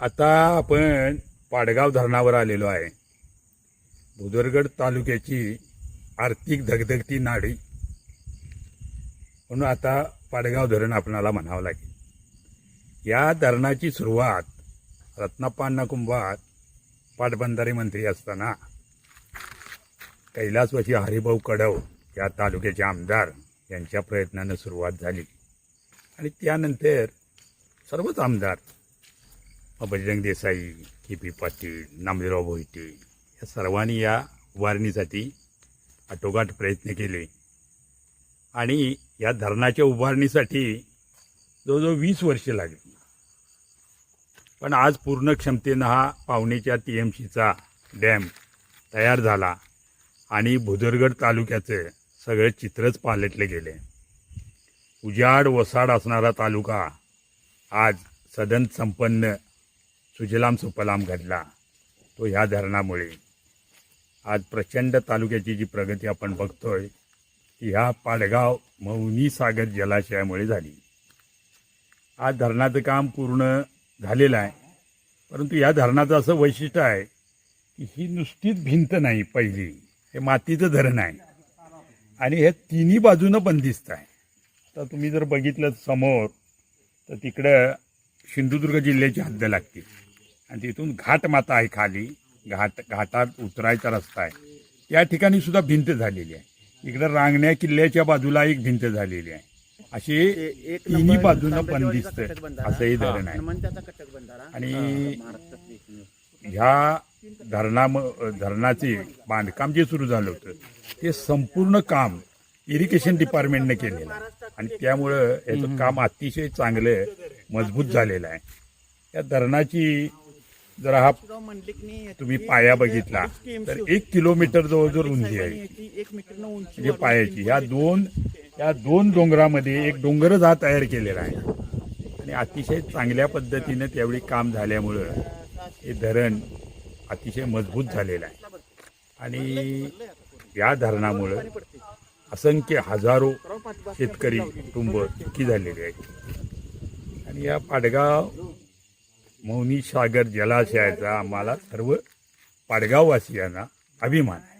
आता आपण पाडगाव धरणावर आलेलो आहे. भुदरगड तालुक्याची आर्थिक धगधगती नाडी. म्हणून आता पाडगाव धरण आपणाला म्हणावं लागेल. या धरणाची सुरुवात रत्नापान्ना कुंभात पाटबंधारे मंत्री असताना कैलासवासी हरिभाऊ कडव या तालुक्याचे आमदार यांच्या प्रयत्नानं सुरुवात झाली. आणि त्यानंतर सर्वच आमदार बजरंग देसाई के पी पाटील नामदेवराव भोईटे या सर्वांनी या उभारणीसाठी आटोकाट प्रयत्न केले आणि या धरणाच्या उभारणीसाठी जवळजवळ वीस वर्षे लागली पण आज पूर्ण क्षमतेनं हा पावणेच्या टी एम सीचा डॅम तयार झाला आणि भुदरगड तालुक्याचं सगळं चित्रच पालटले गेले उजाड वसाड असणारा तालुका आज सदन संपन्न सुजलाम सुफलाम घडला. तो ह्या धरणामुळे. आज प्रचंड तालुक्याची जी प्रगती आपण बघतोय ती ह्या पाडगाव मौनी सागर जलाशयामुळे झाली. आज धरणाचं काम पूर्ण झालेलं आहे परंतु या धरणाचं असं वैशिष्ट्य आहे की ही नुसतीच भिंत नाही पहिली. हे मातीचं धरण आहे. आणि हे तिन्ही बाजूनं बंदिस्त आहे. तर तुम्ही जर बघितलं समोर तर तिकडं सिंधुदुर्ग जिल्ह्याची हद्द लागते आणि तिथून घाट माता आहे खाली. घाट घाटात उतरायचा रस्ता आहे. या ठिकाणी सुद्धा भिंत झालेली आहे. इकडं रांगण्या किल्ल्याच्या बाजूला एक भिंत झालेली आहे. अशी एक तिन्ही बाजूनं कटक बंधारा. असंही धरण आहे. आणि. ह्या धरणाम धरणाचे बांधकाम जे सुरू झालं होतं ते संपूर्ण काम इरिगेशन डिपार्टमेंटने केलेलं आहे. आणि त्यामुळं याचं काम अतिशय चांगलं मजबूत झालेलं आहे. या धरणाची जर हा तुम्ही पाया बघितला. तर एक किलोमीटर जवळजवळ रुंदी आहे. उंची म्हणजे पायाची. ह्या दोन या दोन डोंगरामध्ये एक डोंगरच हा तयार केलेला आहे. आणि अतिशय चांगल्या पद्धतीनं त्यावेळी काम झाल्यामुळं हे धरण अतिशय मजबूत झालेलं आहे. आणि या धरणामुळं असंख्य हजारो शेतकरी कुटुंब सुखी झालेले आहेत. आणि या पाडगाव मौनी सागर जलाशयाचा आम्हाला सर्व पाडगाववासियांना अभिमान आहे.